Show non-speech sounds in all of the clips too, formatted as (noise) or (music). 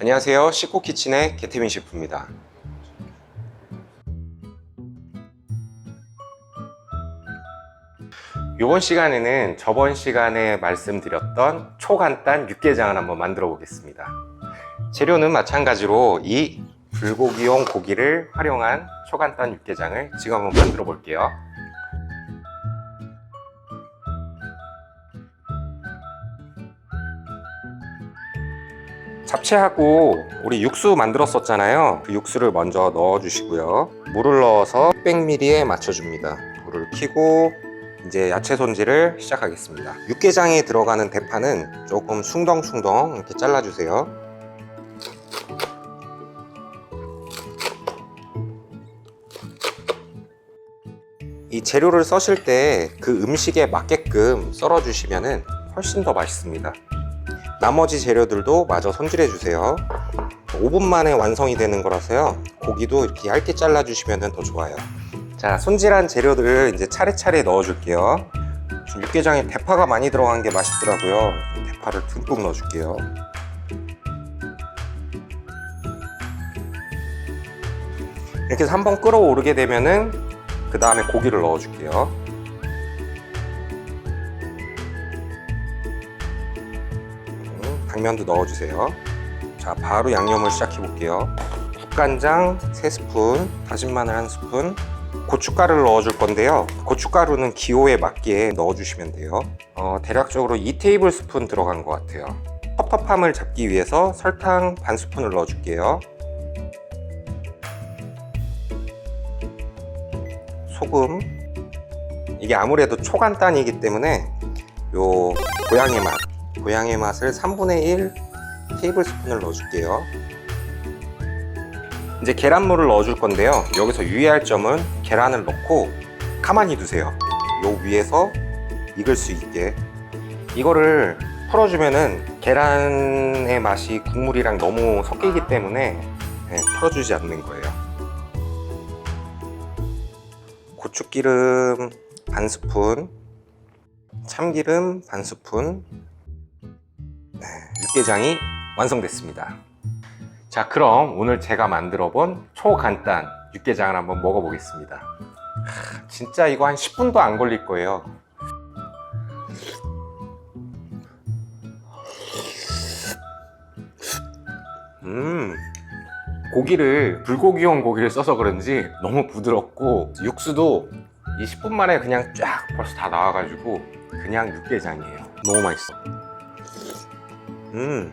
안녕하세요. 시코키친의 개태민 셰프입니다. 이번 시간에는 저번 시간에 말씀드렸던 초간단 육개장을 한번 만들어 보겠습니다. 재료는 마찬가지로 이 불고기용 고기를 활용한 초간단 육개장을 지금 한번 만들어 볼게요. 잡채하고 우리 육수 만들었었잖아요. 그 육수를 먼저 넣어 주시고요. 물을 넣어서 600ml에 맞춰 줍니다. 불을 켜고 이제 야채 손질을 시작하겠습니다. 육개장에 들어가는 대파는 조금 숭덩숭덩 이렇게 잘라 주세요. 이 재료를 써실 때 그 음식에 맞게끔 썰어 주시면 훨씬 더 맛있습니다. 나머지 재료들도 마저 손질해 주세요. 5분 만에 완성이 되는 거라서요. 고기도 이렇게 얇게 잘라 주시면 더 좋아요. 자, 손질한 재료들을 이제 차례차례 넣어 줄게요. 육개장에 대파가 많이 들어간 게 맛있더라고요. 대파를 듬뿍 넣어 줄게요. 이렇게 해서 한번 끓어오르게 되면은 그 다음에 고기를 넣어 줄게요. 당면도 넣어주세요. 자, 바로 양념을 시작해 볼게요. 국간장 3스푼, 다진 마늘 1스푼, 고춧가루를 넣어줄 건데요. 고춧가루는 기호에 맞게 넣어주시면 돼요. 어, 대략적으로 2 테이블 스푼 들어간 것 같아요. 텁텁함을 잡기 위해서 설탕 반 스푼을 넣어줄게요. 소금. 이게 아무래도 초간단이기 때문에 요 고향의 맛, 고향의 맛을 3분의 1 테이블 스푼을 넣어줄게요. 이제 계란물을 넣어줄 건데요. 여기서 유의할 점은 계란을 넣고 가만히 두세요. 요 위에서 익을 수 있게. 이거를 풀어주면은 계란의 맛이 국물이랑 너무 섞이기 때문에 네, 풀어주지 않는 거예요. 고추기름 반 스푼, 참기름 반 스푼. 네, 육개장이 완성됐습니다. 자, 그럼 오늘 제가 만들어 본 초간단 육개장을 한번 먹어보겠습니다. 하, 진짜 이거 한 10분도 안 걸릴 거예요. 음, 고기를 불고기용 고기를 써서 그런지 너무 부드럽고 육수도 이 10분 만에 그냥 쫙 벌써 다 나와가지고 그냥 육개장이에요. 너무 맛있어. 음,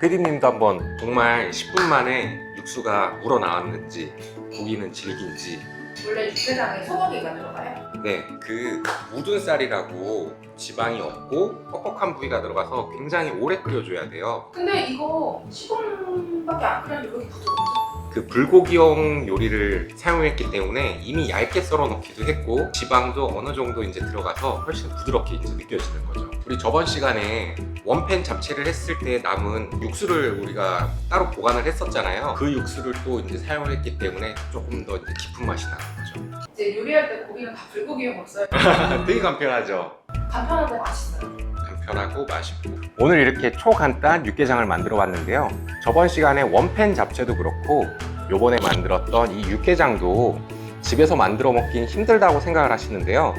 피디님도 한번 정말 10분 만에 육수가 우러나왔는지 고기는 질긴지 원래 육개장에 소고기가 들어가요? 네, 그 묻은 쌀이라고 지방이 없고 뻑뻑한 부위가 들어가서 굉장히 오래 끓여줘야 돼요. 근데 이거 10분밖에 안 끓였는데 왜 이렇게 부드럽죠? 그 불고기용 요리를 사용했기 때문에 이미 얇게 썰어 놓기도 했고 지방도 어느 정도 이제 들어가서 훨씬 부드럽게 이제 느껴지는 거죠. 우리 저번 시간에 원팬 잡채를 했을 때 남은 육수를 우리가 따로 보관을 했었잖아요. 그 육수를 또 이제 사용을 했기 때문에 조금 더 이제 깊은 맛이 나는 거죠. 이제 요리할 때 고기는 다 불고기용으로 써요. (laughs) 되게 간편하죠. 간편한데 맛있어요. 간편하고 맛있고 오늘 이렇게 초간단 육개장을 만들어 봤는데요. 저번 시간에 원팬 잡채도 그렇고 요번에 만들었던 이 육개장도 집에서 만들어 먹긴 힘들다고 생각을 하시는데요.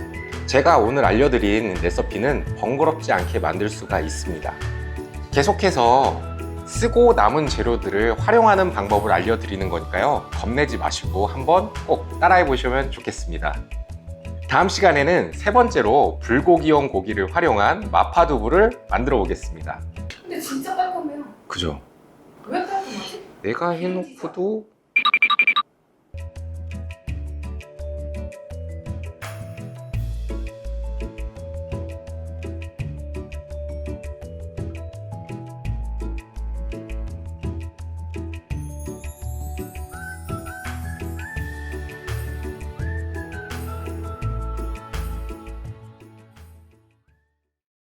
제가 오늘 알려드린 레시피는 번거롭지 않게 만들 수가 있습니다. 계속해서 쓰고 남은 재료들을 활용하는 방법을 알려드리는 거니까요. 겁내지 마시고 한번 꼭 따라해 보시면 좋겠습니다 다음 시간에는 세 번째로 불고기용 고기를 활용한 마파두부를 만들어 보겠습니다. 근데 진짜 깔끔해요. 그죠? 왜 깔끔하지? 내가 해놓고도